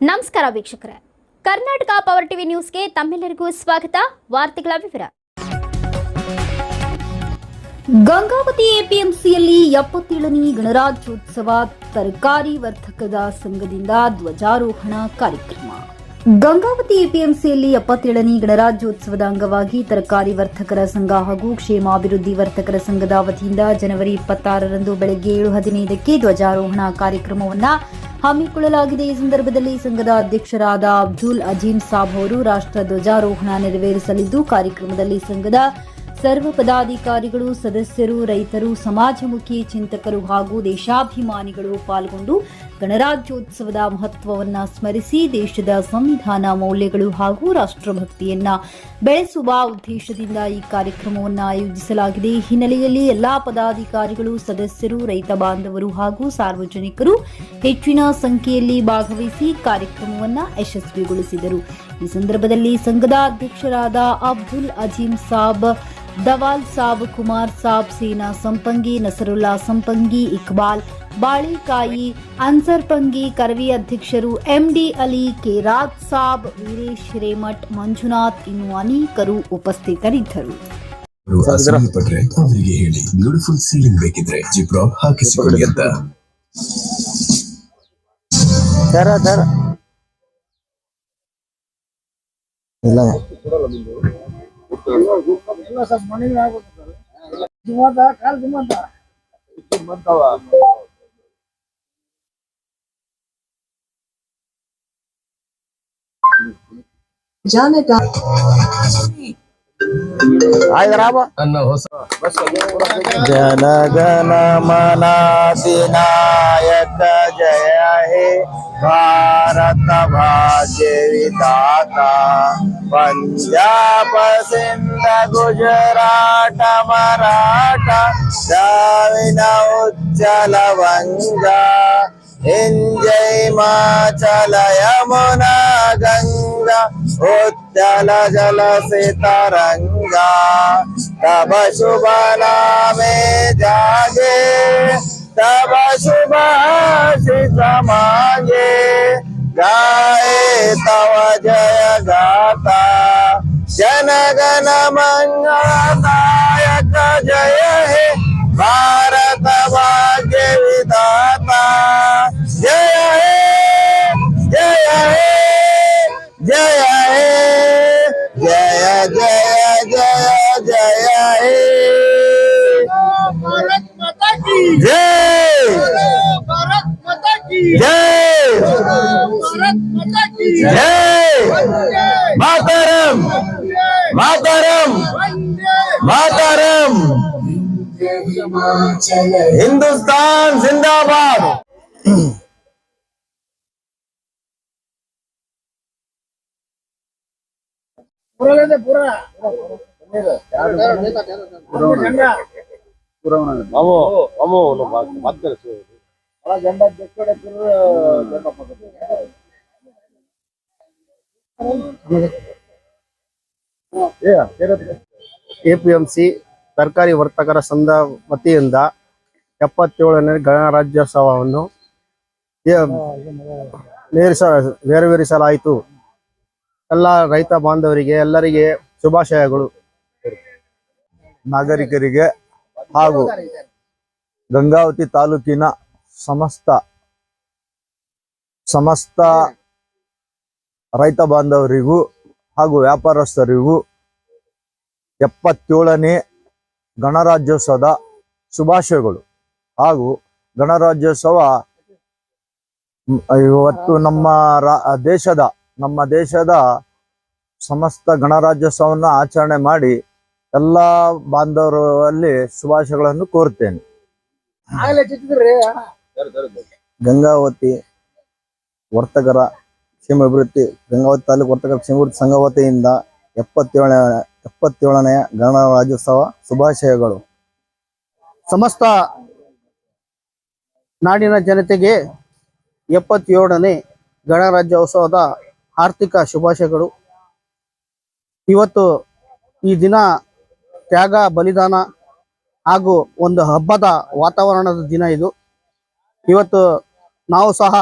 ನಮಸ್ಕಾರ ವೀಕ್ಷಕರೇ. Karnataka power TV ನ್ಯೂಸ್ಗೆ ತಮ್ಮೆಲ್ಲರಿಗೂ ಸ್ವಾಗತ. ವಾರ್ತೆಗಳ ವಿವರ. ಗಂಗಾವತಿ ಎಪಿಎಂಸಿಯಲ್ಲಿ ಎಪ್ಪತ್ತೇಳನೇ ಗಣರಾಜ್ಯೋತ್ಸವ ತರಕಾರಿ ವರ್ತಕದ ಸಂಘದಿಂದ ಧ್ವಜಾರೋಹಣ ಕಾರ್ಯಕ್ರಮ. ಗಂಗಾವತಿ ಎಪಿಎಂಸಿಯಲ್ಲಿ ಎಪ್ಪತ್ತೇಳನೇ ಗಣರಾಜ್ಯೋತ್ಸವದ ಅಂಗವಾಗಿ ತರಕಾರಿ ವರ್ತಕರ ಸಂಘ ಹಾಗೂ ಕ್ಷೇಮಾಭಿವೃದ್ಧಿ ವರ್ತಕರ ಸಂಘದ ವತಿಯಿಂದ ಜನವರಿ ಇಪ್ಪತ್ತಾರರಂದು ಬೆಳಗ್ಗೆ ಏಳು ಹದಿನೈದಕ್ಕೆ ಧ್ವಜಾರೋಹಣ ಕಾರ್ಯಕ್ರಮವನ್ನು ಹಮ್ಮಿಕೊಳ್ಳಲಾಗಿದೆ. ಈ ಸಂದರ್ಭದಲ್ಲಿ ಸಂಘದ ಅಧ್ಯಕ್ಷರಾದ ಅಬ್ದುಲ್ ಅಜೀಂ ಸಾಬ್ ಅವರು ರಾಷ್ಟ್ರ ಧ್ವಜಾರೋಹಣ ನೆರವೇರಿಸಲಿದ್ದು ಕಾರ್ಯಕ್ರಮದಲ್ಲಿ ಸಂಘದ ಸರ್ವ ಪದಾಧಿಕಾರಿಗಳು, ಸದಸ್ಯರು, ರೈತರು, ಸಮಾಜಮುಖಿ, ಚಿಂತಕರು ಹಾಗೂ ದೇಶಾಭಿಮಾನಿಗಳು ಪಾಲ್ಗೊಂಡು ಗಣರಾಜ್ಯೋತ್ಸವದ ಮಹತ್ವವನ್ನ ಸ್ಮರಿಸಿ ದೇಶದ ಸಂವಿಧಾನ ಮೌಲ್ಯಗಳು ಹಾಗೂ ರಾಷ್ಟ್ರಭಕ್ತಿಯನ್ನ ಬೆಳೆಸುವ ಉದ್ದೇಶದಿಂದ ಈ ಕಾರ್ಯಕ್ರಮವನ್ನು ಆಯೋಜಿಸಲಾಗಿದೆ. ಹಿನ್ನೆಲೆಯಲ್ಲಿ ಎಲ್ಲಾ ಪದಾಧಿಕಾರಿಗಳು, ಸದಸ್ಯರು, ರೈತ ಬಾಂಧವರು ಹಾಗೂ ಸಾರ್ವಜನಿಕರು ಹೆಚ್ಚಿನ ಸಂಖ್ಯೆಯಲ್ಲಿ ಭಾಗವಹಿಸಿ ಕಾರ್ಯಕ್ರಮವನ್ನು ಯಶಸ್ವಿಗೊಳಿಸಿದರು. ಈ ಸಂದರ್ಭದಲ್ಲಿ ಸಂಘದ ಅಧ್ಯಕ್ಷರಾದ ಅಬ್ದುಲ್ ಅಜೀಂ ಸಾಬ್ ದವಾಲ್ ಸಾಬ್ ಕುಮಾರ್ ಸಾಬ್ ಸೀನಾ ಸಂಪಂಗಿ ನಸರುಲ್ಲಾ ಸಂಪಂಗಿ ಇಕ್ಬಾಲ್ ಬಾಳಿಕಾಯಿ ಅನ್ಸರ್ ಪಂಗಿ ಕರವಿ ಅಧ್ಯಕ್ಷರು ಎಂಡಿ ಅಲಿ ಕೆ ರಾಜ್ ಸಾಬ್ ವೀರೇಶ್ ಹಿರೇಮಠ್ ಮಂಜುನಾಥ್ ಇನ್ನು ಅನೇಕರು ಉಪಸ್ಥಿತರಿದ್ದರು. ಅವರಿಗೆ ಹೇಳಿ ಬ್ಯೂಟಿಫುಲ್ ಸೀಲಿಂಗ್ ಬೇಕಿದ್ರೆ ಜಿಪ್ರಾಪ್ ಹಾಕಿಸಿಕೊಳ್ಳಿ ಅಂತ. ತರ ತರ ಇಲ್ಲ ಆಯ್ತು ನನ್ನ ಹೊಸ ಜನಗಣ ಮನಾಧಿನಾಯಕ ಜಯ ಹೇ ಭಾರತ ಭಾಗ್ಯ ವಿಧಾತ పంజాబ సింధ గుజరాట మరాఠ ద్రావిడ ఉజ్జల వంగ. ఎంజయ్ మాచల యమున గంగ ఉజ్జల జల సితరంగ. తవ శుభ నామే జాగే तब शुभाषित मांगे गाए तव जय जनगण मंगलदायक जय हे भारत भाग्य विधाता। जय हे जय हे जय हे जय जय जय जय हे। भारत माता की जय। भारत माता की जय। भारत माता की। जय। मातरम। మాతారం! మాతారం! హిందుస్థాన్ జిందాబాద్! బాబు ಎಪಿಎಂಸಿ ಸರ್ಕಾರಿ ವರ್ತಕರ ಸಂಘ ವತಿಯಿಂದ ಎಪ್ಪತ್ತೇಳನೇ ಗಣರಾಜ್ಯೋತ್ಸವವನ್ನು ನೆರವೇರಿಸಲಾಯಿತು. ಎಲ್ಲ ರೈತ ಬಾಂಧವರಿಗೆ, ಎಲ್ಲರಿಗೆ ಶುಭಾಶಯಗಳು. ನಾಗರಿಕರಿಗೆ ಹಾಗೂ ಗಂಗಾವತಿ ತಾಲೂಕಿನ ಸಮಸ್ತ ಸಮಸ್ತ ರೈತ ಬಾಂಧವರಿಗೂ ಹಾಗೂ ವ್ಯಾಪಾರಸ್ಥರಿಗೂ ಎಪ್ಪತ್ತೇಳನೇ ಗಣರಾಜ್ಯೋತ್ಸವದ ಶುಭಾಶಯಗಳು. ಹಾಗೂ ಗಣರಾಜ್ಯೋತ್ಸವ ಇವತ್ತು ನಮ್ಮ ರಾ- ದೇಶದ ನಮ್ಮ ದೇಶದ ಸಮಸ್ತ ಗಣರಾಜ್ಯೋತ್ಸವವನ್ನು ಆಚರಣೆ ಮಾಡಿ ಎಲ್ಲ ಬಾಂಧವರಲ್ಲಿ ಶುಭಾಶಯಗಳನ್ನು ಕೋರುತ್ತೇನೆ. ಗಂಗಾವತಿ ವರ್ತಕರ ಕ್ಷೇಮ ಅಭಿವೃದ್ಧಿ ಗಂಗಾವತಿ ತಾಲೂಕು ವರ್ತಕ ಕ್ಷೇಮ ಅಭಿವೃದ್ಧಿ ಸಂಘ ವತಿಯಿಂದ ಎಪ್ಪತ್ತೇಳನೇ ಗಣರಾಜ್ಯೋತ್ಸವ ಶುಭಾಶಯಗಳು. ಸಮಸ್ತ ನಾಡಿನ ಜನತೆಗೆ ಎಪ್ಪತ್ತೇಳನೇ ಗಣರಾಜ್ಯೋತ್ಸವದ ಆರ್ಥಿಕ ಶುಭಾಶಯಗಳು. ಇವತ್ತು ಈ ದಿನ ತ್ಯಾಗ, ಬಲಿದಾನ ಹಾಗೂ ಒಂದು ಹಬ್ಬದ ವಾತಾವರಣದ ದಿನ ಇದು. ಇವತ್ತು ನಾವು ಸಹ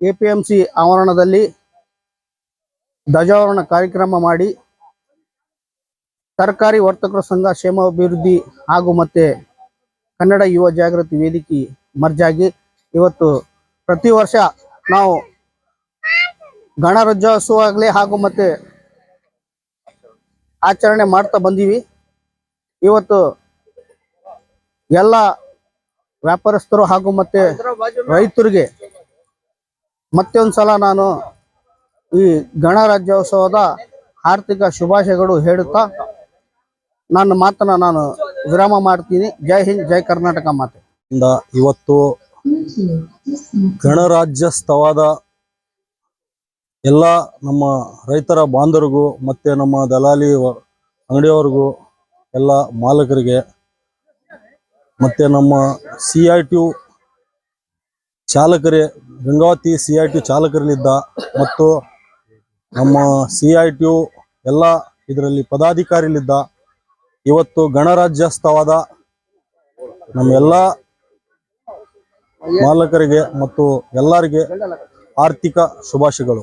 ಎ ಪಿ ಎಂ ಸಿ ಆವರಣದಲ್ಲಿ ಧ್ವಜಾರೋಹಣ ಕಾರ್ಯಕ್ರಮ ಮಾಡಿ ಸರ್ಕಾರಿ ವರ್ತಕರ ಸಂಘ ಕ್ಷೇಮಾಭಿವೃದ್ಧಿ ಹಾಗೂ ಮತ್ತೆ ಕನ್ನಡ ಯುವ ಜಾಗೃತಿ ವೇದಿಕೆ ಮರ್ಜಾಗಿ ಇವತ್ತು ಪ್ರತಿ ವರ್ಷ ನಾವು ಗಣರಾಜ್ಯೋತ್ಸವಾಗಲಿ ಹಾಗೂ ಮತ್ತೆ ಆಚರಣೆ ಮಾಡ್ತಾ ಬಂದೀವಿ. ಇವತ್ತು ಎಲ್ಲ ವ್ಯಾಪಾರಸ್ಥರು ಹಾಗೂ ಮತ್ತೆ ರೈತರಿಗೆ ಮತ್ತೊಂದು ಸಲ ನಾನು ಈ ಗಣರಾಜ್ಯೋತ್ಸವದ ಆರ್ಥಿಕ ಶುಭಾಶಯಗಳು ಹೇಳುತ್ತಾ ನನ್ನ ಮಾತನ್ನ ನಾನು ವಿರಾಮ ಮಾಡ್ತೀನಿ. ಜೈ ಹಿಂದ್, ಜೈ ಕರ್ನಾಟಕ ಮಾತೆ. ಇವತ್ತು ಗಣರಾಜ್ಯೋತ್ಸವದ ಎಲ್ಲ ನಮ್ಮ ರೈತರ ಬಾಂಧವರಿಗೂ ಮತ್ತೆ ನಮ್ಮ ದಲಾಲಿ ಅಂಗಡಿಯವರಿಗೂ ಎಲ್ಲ ಮಾಲಕರಿಗೆ ಮತ್ತೆ ನಮ್ಮ ಸಿ ಐ ಚಾಲಕರೇ, ಗಂಗಾವತಿ ಸಿ ಐ ಟಿ ಚಾಲಕರಲ್ಲಿದ್ದ ಮತ್ತು ನಮ್ಮ ಸಿ ಐ ಎಲ್ಲ ಇದರಲ್ಲಿ ಪದಾಧಿಕಾರಿಲಿದ್ದ ಇವತ್ತು ಗಣರಾಜ್ಯೋತ್ಸವದ ನಮ್ಮೆಲ್ಲ ಮಾಲಕರಿಗೆ ಮತ್ತು ಎಲ್ಲರಿಗೆ ಆರ್ಥಿಕ ಶುಭಾಶಯಗಳು.